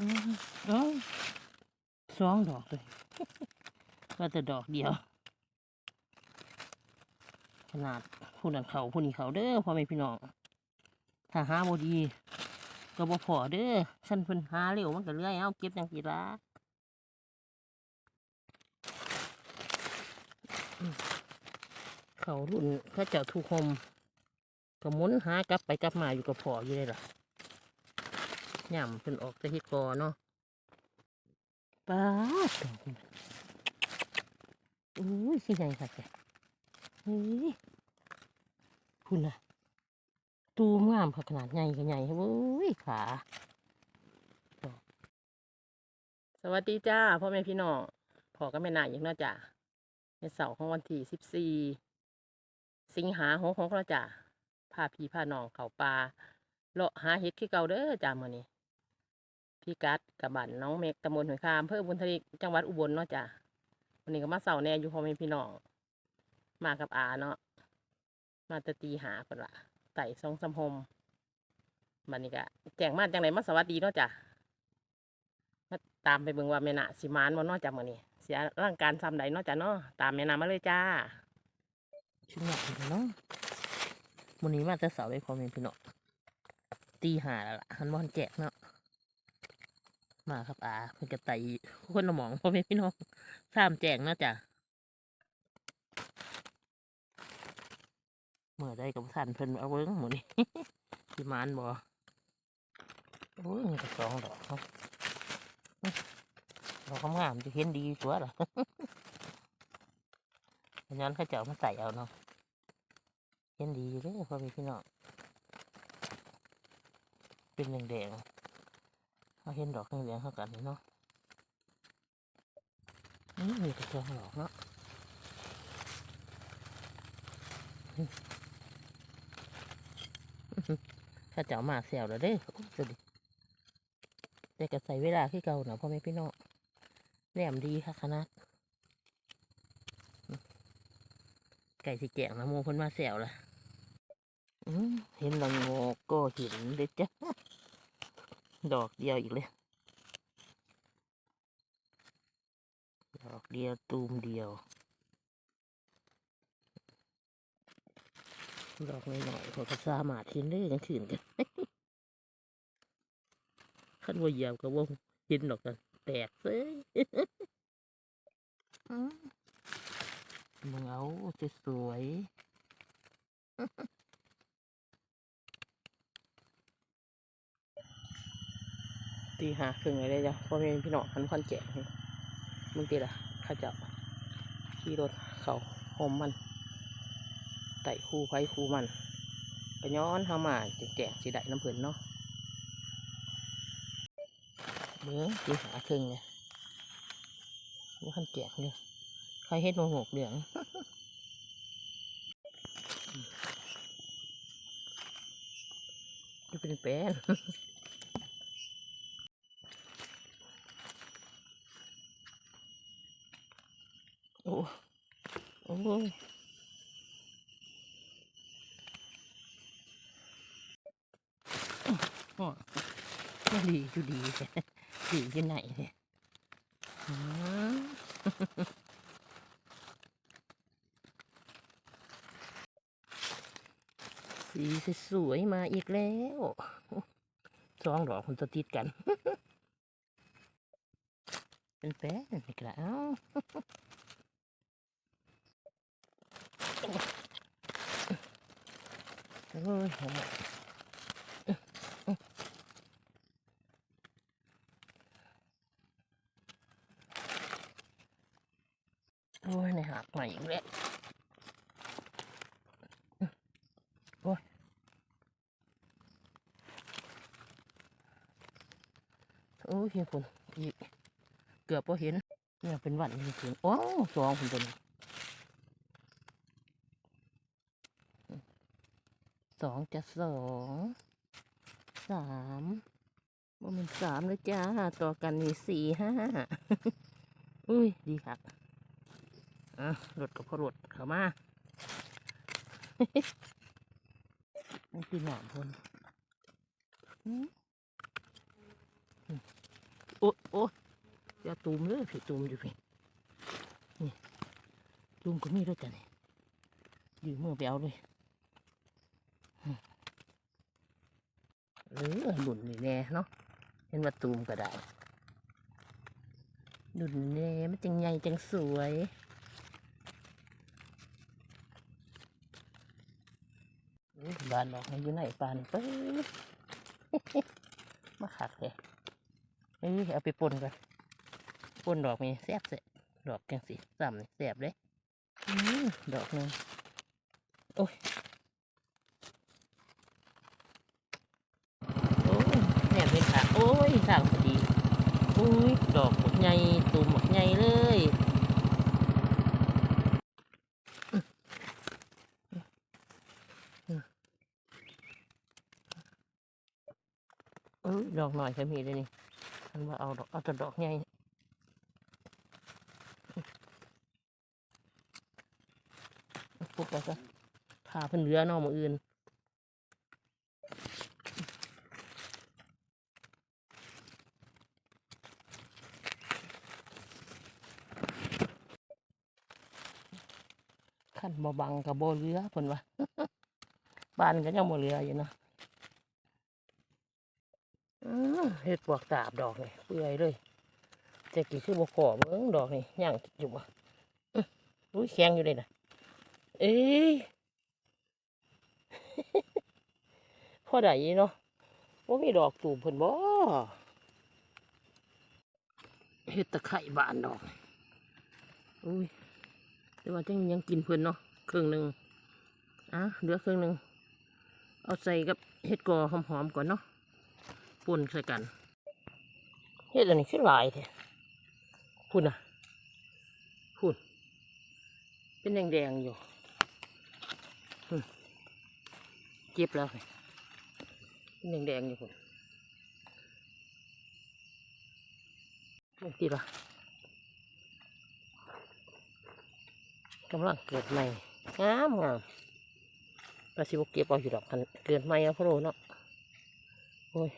อืมเอ้าสองดอกเลยว่าแต่ดอกเดียว ขนาดผู้นั้นเขาผู้นี้เขาเด้อพ่อแม่พี่น้อง ถ้าหาบดี ก็บ่พอเด้อฉันเพิ่นหาเร็วมันก็เลื่อยเอาเก็บจังซี่ละเขารุ่นเขาเจ้าถูกคมก็มุนหากลับไปกลับมาอยู่กับพออยู่เลยล่ะ ย่ำเพิ่นออกแต่เฮ็ดกอเนาะป้าดดอกมันอุ้ยสิใหญ่ค่ะแกเฮ้ยคุณน่ะตูมงามค่ะขนาดใหญ่ก็ใหญ่เว้ยขาสวัสดีจ้าพ่อแม่พี่น้องพอก็แม่นาอย่างเนาะจ้ะในเสาร์ของวันที่สิบสี่สิงหาหกหกแล้วจ้ะพาพี่พาน้องเขาปลาเลาะหาเห็ดที่เก่าเด้อจ้ามื่อนี้ พี่กัดกับบันน้องเมกตำบลหอยคามอำเภอบุญทลิกจังหวัดอุบลเนาะจ้ะวันนี้ก็มาเสาร์แน่อยู่พ่อแม่พี่น้องมากับอาเนาะมาตะตีหาคนละไต่ทรงสำหมบันนี้ก็แจ้งมาจังไหนมาสวัสดีเนาะจ้ะมาตามไปเบิ่งว่าแม่นาสิมานบ่เนอกจากมื้อนี้เสียร่างการซ้ำใดเนอกจากเนาะตามแม่นามาเลยจ้าชุดหนักเนาะมื้อนี้มาแต่เสาร์เลยพอแม่พี่น้องตีหาแล้วล่ะหันบ่ทันแจกเนาะ มาครับอาเพิ่นก็ไต่คนละหมองพ่อแม่พี่น้องสามแจงนะจ้ะเมื่อได้กับท่านเพิ่นเอาเบิ่งมื้อนี้สิมานบ่โอ้ยมีแต่สองดอกเนาเรางามจะเห็นดีตัวล่ะเพราะงั้นเขาจะเอามาใส่เอาเนาะเห็นดีเลยพ่อพี่พี่น้องเป็นแดงๆ เขาเห็นดอกแดงๆเขากันเนาะนี่มีแต่ตัวดอกเนาะข้าเจ้ามาเสียวแล้วเด้อสวัสดีแต่ก็ใส่เวลาที่เก่าเนาะพ่อแม่พี่น้องแหลมดีค่ะขนาดไก่สิแจงนะโมพิ่นมาแซวละอื้อเห็นละโงกก็เห็นเลยจ้ะ ดอกเดียวอีกเลย ดอกเดียวตูมเดียว ดอกน้อยๆเขาก็สามารถเห็นได้ยังถืนกันขั้นว่าเหยียบก็ว่าเห็นดอกกัน แตกเลยอื้อมึงเอาสวยๆ ตีหาครึ่งเลยเด้จ้ะพ่อแม่พี่น้องคันพันแจกนี่มึงตีละข้าเจับขี่รถเขาหอมมันไต่คู่ไฟคู่มันก็ย้อนเข้ามาแจกสิได้น้ำเพิ่นเนาะเบื้อตีหาครึ่งเนี่ยว่าขันแจกเนี่ยใครเฮ็ดโมหกเหลืองจะเป็นแป้น โอ้โอ้ยอ๋อไม่ดีอยู่ดีดีอยู่ไหนเนี่ยสีสวยๆมาอีกแล้วสองดอกคนตัวติดกัน เป็นแป้นอีกแล้วโอ้ยหอม โอ้ยในหาบใหม่อีกแล้วโอ้ยโอ้ยเห็นคนอีก เกือบพอเห็น เนี่ยเป็นวันจริงๆโอ้สองคนตัวนี้ สองจะสองสามว่ามันสามเลยจ้าต่อกันนี่สี่ห้าอุ้ยดีครับอะรถกับพอรถเข้ามานี่คือหนามพนอืมอืมโอ้โอ้อย่าตูมเลยพี่ตูมอยู่พี่นี่ตูมก็มีด้วยจ้ะนี่ยืมมือไปเอาเลยอืม เออหลุนนี่แน่เนาะเห็นว่าตูมก็ได้หลุนแน่มันจังใหญ่จังสวยอุ๊ยบานดอกมันอยู่ไหนปานเปิ้มาขัดเลยเอ้ยเอาไปปนก่อนปนดอกมีแซ่บเสะดอกจังสิซ้ำนี่แซ่บเลยอืมดอกหนึงโอ้ยโอ้ยแม่เป็นขา โอ้ยสร้างพอดีโอ้ยดอกหมกใหญ่ตูมหมกใหญ่เลยเอ้ยดอกหน่อยก็มีเลยนี่ฉันว่าเอาดอกเอาแต่ดอกใหญ่ปุ๊บไปซะพาเพิ่อนเหลือนอกมืออื่น บ่บังกับบ่เรือเพิ่นว่าบ้านก็ยังบ่เรืออยู่เนาะอื้อเฮ็ดปวกตาบดอกนี่เปื่อยเลยแต่กี่คือบ่พอเบิ่งดอกนี่ย่างอยู่บ่อื้ออุ้ยแข็งอยู่เลยน่ะเอ้ยพอได้อยู่เนาะบ่มีดอกตูมเพิ่นบ่เฮ็ดตะไคร้บานดอกอุ้ยแต่ว่าจังยังกินเพิ่นเนาะ ครึ่งหนึ่งอะเหลือครึ่งหนึ่งเอาใส่กับเห็ดกอหอมๆก่อนเนาะป่นใส่กันเห็ดอันนี้ขึ้นหลายแท้พุ่นอะพุ่นเป็นแดงๆอยู่เจ็บแล้วเป็นแดงๆอยู่พุ่นบางทีละกำลังเกิดใหม่ งามงามปลาสิบเก็บเอาอยู่ดอกคันเกิดใหม่เอาพะโลเนาะโอ้ย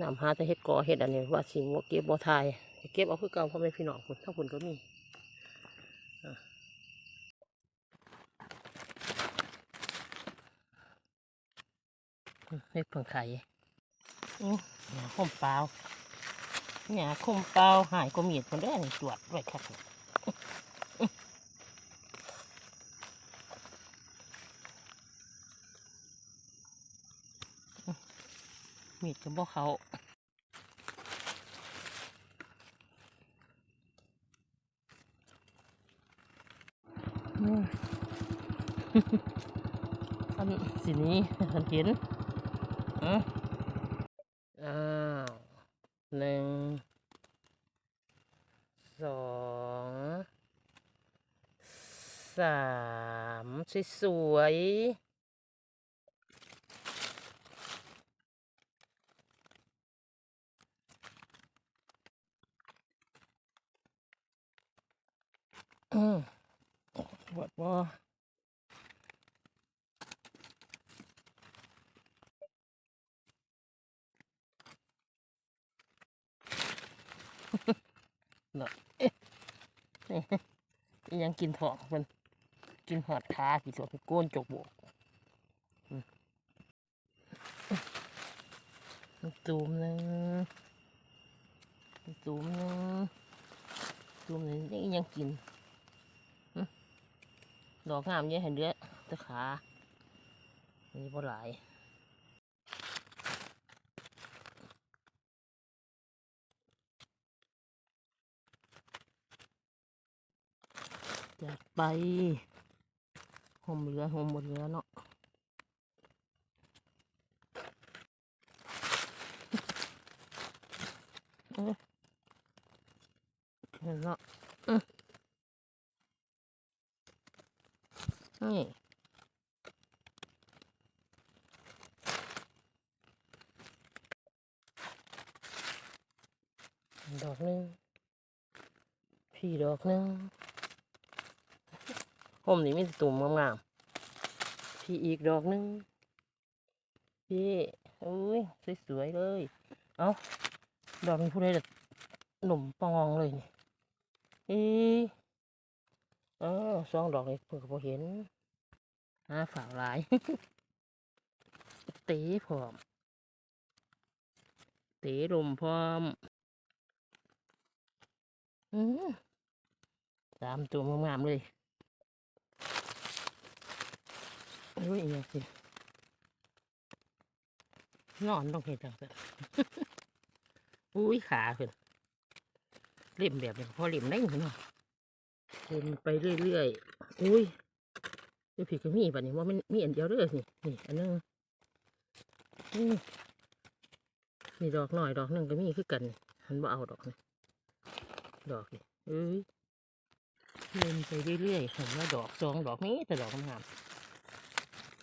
น้ำหาแต่เห็ดกอเห็ดอันนี้ว่าสิบเก็บบ่ทายเก็บเอาคือเก่าพ่อแม่พี่น้องคนทั้งคนก็มีเห็ดเพิ่งไข่อู้หยาคมเปล่าหยาคมเปล่าหายก็มีดคนได้นี่ตรวจไว้ครับ มีดกับบ่เขาอืมอันสีนี้ฉันเห็นอะอ้าวหนึ่งสองสามสวยๆ อืม ปวดบ่เนาะเอ๊ะนี่อิหยังกินทองมันกินหอดขากี่ตัวไปโกนจกบวกตูมนึงตูมนึงตูมนึงยังกิน ดอกงามเยอะเห็นเดือตะขาอันนี้บ่หลายจัดไปห่มเหลือห่มหมดเหลือเนาะเออเห็นเนาะอืม นี่ดอกหนึ่งพี่ดอกหนึ่งผมนี่มีตุ่มงามๆพี่อีกดอกหนึ่งพี่เอ้ยสวยๆเลย เอาดอกนี้ผู้ใดจะหนุ่มปองเลยนี่อี เออสองดอกนี้เพิ่งพอเห็นหาฝ่าวหลายต๋พร้อมต๋ลมพร้อมอืมสามตัวงามๆเลยโอ้ยอีกอย่างสินอนต้องเห็นจังสิอุ้ยขาเพิ่นเล่มแบบนี้พอเล่มได้เนาะ เล่มไปเรื่อยๆอุ้ยเดี๋ยวพี่ก็มีป่ะนี่ว่ามันมีอันเดียวเด้อนี่นี่อันนึงอืมมีดอกหน่อยดอกหนึงก็มีคือกันนี่หันบ่เอาดอกนี่ดอกนี่เอ้ยเล่มไปเรื่อยๆเห็นว่าดอกสองดอกนี้แต่ดอกงาม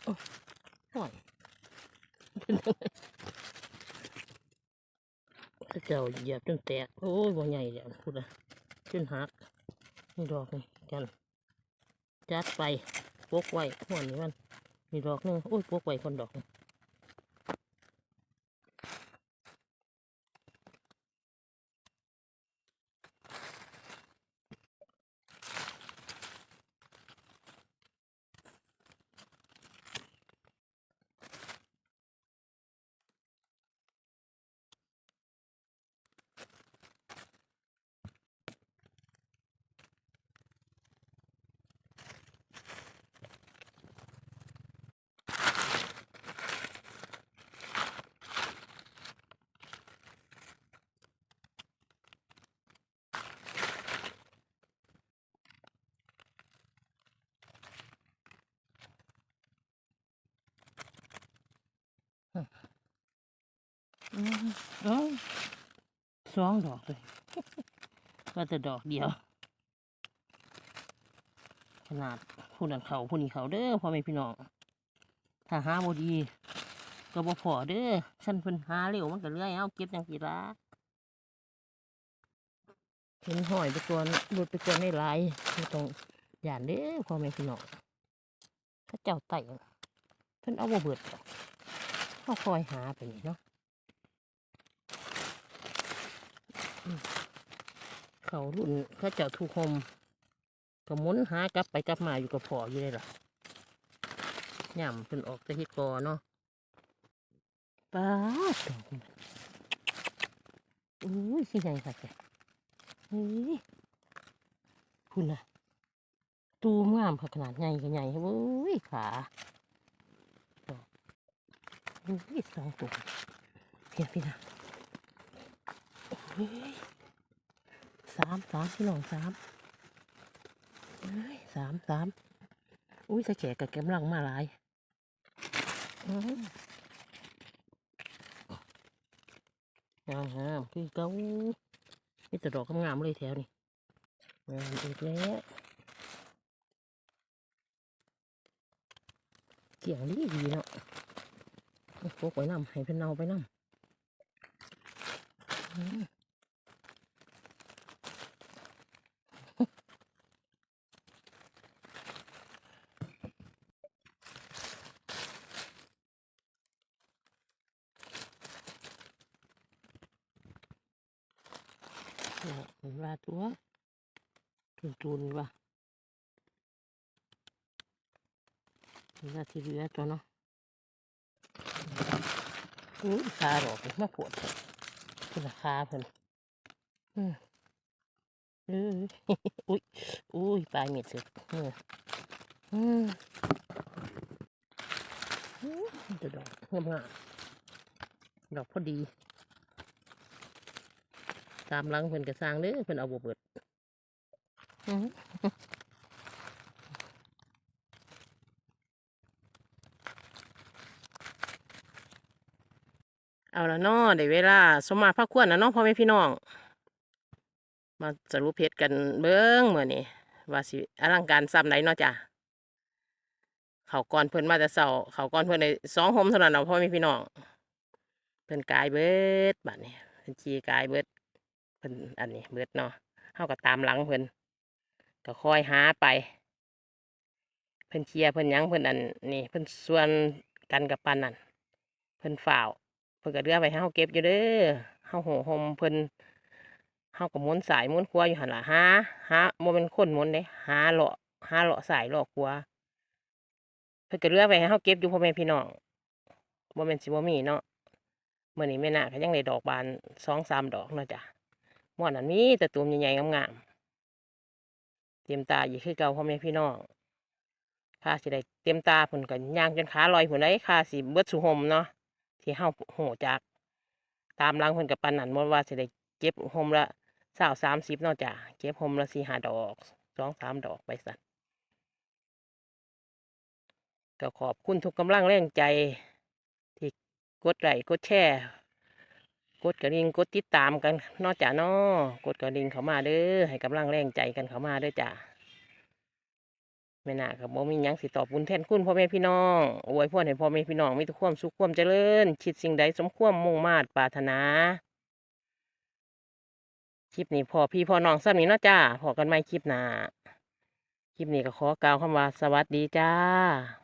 โอ้ยหน่อยถ้าเจ้าเหยียบจนแตกโอ้ยบ่ใหญ่แล้วพูดนะจนหัก นี่ดอกนี่กันจัดไปปกไว้หัวนี้มันมีดอกหนึงโอ้ยปกไว้คนดอกนึงอืม เอ้าสองดอกเลยว่าแต่ดอกเดียว ขนาดผู้นั้นเขาผู้นี้เขาเด้อพ่อแม่พี่น้อง ถ้าหาบ่ดี ก็บ่พอเด้อฉันเพิ่นหาเร็วมันก็เลื่อยเอาเก็บจังกี่ละเห็นหอยไปตัวหลุดไปตัวในลายไม่ต้องย่านเด้อพ่อแม่พี่น้องถ้าเจ้าไต่เพิ่นเอาบ่เบิดดอเขาคอยหาไปนี่เนาะอืม เขารุ่นเขาเจ้าถูกคมก็หมุนหากลับไปกลับมาอยู่กับพออยู่เลยล่ะย่ำเพิ่นออกต่เฮ็ดกอเนาะป้าดอกมันอุ้ยสิใหญ่ค่ะแกเฮ้ยคุณน่ะ ตูมงามขนาดใหญ่ก็ใหญ่เว้ยขาดอกอุ้ยสองตัวเพียงพี่นะเฮ้ย สามสามพี่น้องสามเฮ้ยสามสามอุ้ยสะแขกกับกำลังมาหลายอื้องามงามคือเก้านี่แต่ดอกงามเลยแถวนี่งามอีกแล้วเกี่ยงดีดีเนาะพวกไว้นำให้เพิ่นเอาไปนำ มเนี่ยเห็นว่าตัวตุนๆว่ะเห็นว่าที่เหลือตัวเนาะอุ้ขาดอกนี่มาปวดคือราเพิ่นอืมเอออุ้ยอุ้ยปลายเม็ดเสือกเอออืมอืมเดี๋ยวดอกงามๆดอกพอดี ตามหลังเพิ่นก็สร้างเด้อเพิ่นเอาบเบิดอื้อหือเอาละเนาะได้เวลา สมมาพักควรนะเนาะพ่อแม่พี่น้อง มาสรุปเพชรกันเบิ้งเมื้อนี้ว่าสิอลังการซ้ำใดเนาะจ้ะเขาก่อนเพิ่นมาแต่เช้าเขาก่อนเพิ่นได้สองหมเท่านั้นเนาะพ่อแม่พี่น้องเพิ่นกายเบิดบัดนี้เพิ่นจีกายเบิด พิ่นอันนี้เบิดเนาะเฮาก็ตามหลังเพิ่นก็คอยหาไป เพิ่นเชียร์เพิ่นยังเพิ่นอันนี่เพิ่นส่วนกันกับปานนั่นเพิ่นฝ่าวเพิ่นก็เรือไว้ให้เฮาเก็บอยู่เด้อเฮาโหหมเพิ่นเฮาก็หมุนสายหมุนครัวอยู่หั่นล่ะหาหาบ่แม่นคนหมุนเด้หาเลาะหาเลาะสายเลาะครัวเพิ่นก็เรือไว้ให้เฮาเก็บอยู่พ่อแม่พี่น้องบ่แม่นสิบ่มีเนาะมื้อนี้แม่นาก็ยังได้ดอกบาน2-3ดอกเนาะจ้ะ ม่วนนั้นมีแต่ตูมใหญ่ๆงามๆเต็มตาอยู่คือเก่าพ่อแม่พี่น้องค่าสิได้เต็มตาเพิ่นก็ย่างจนขาลอยพุ่นได้ค่าสิเบิดสุหมเนาะที่เฮาโหจาก ตามหลังเพิ่นกับปันนั่นบ่ว่าสิได้เก็บโฮมละสาวสามสิบนาะจ้ะเก็บโฮมละสี่ห้าดอกสองสามดอกไปสั่นก็ขอบคุณทุกกำลังแรงใจ ที่กดไลค์กดแชร์ กดกระดิ่งกดติดตามกันนอกจากนอกดกระดิ่งเขามาเด้อให้กำลังแรงใจกันเขามาเด้อจ้ะแม่นากับบ่มียังสิตอบบุญแทนคุณพ่อแม่พี่น้องอวยพรให้พ่อแม่พี่น้องมีแต่ความสุขความเจริญคิดสิ่งใดสมความมุ่งมาตรปรารถนาคลิปนี้พอพี่พ่อน้องซ้ำนี้เนาะจ้าพอกันใหม่คลิปหน้าคลิปนี้ก็ขอกล่าวคำว่าสวัสดีจ้า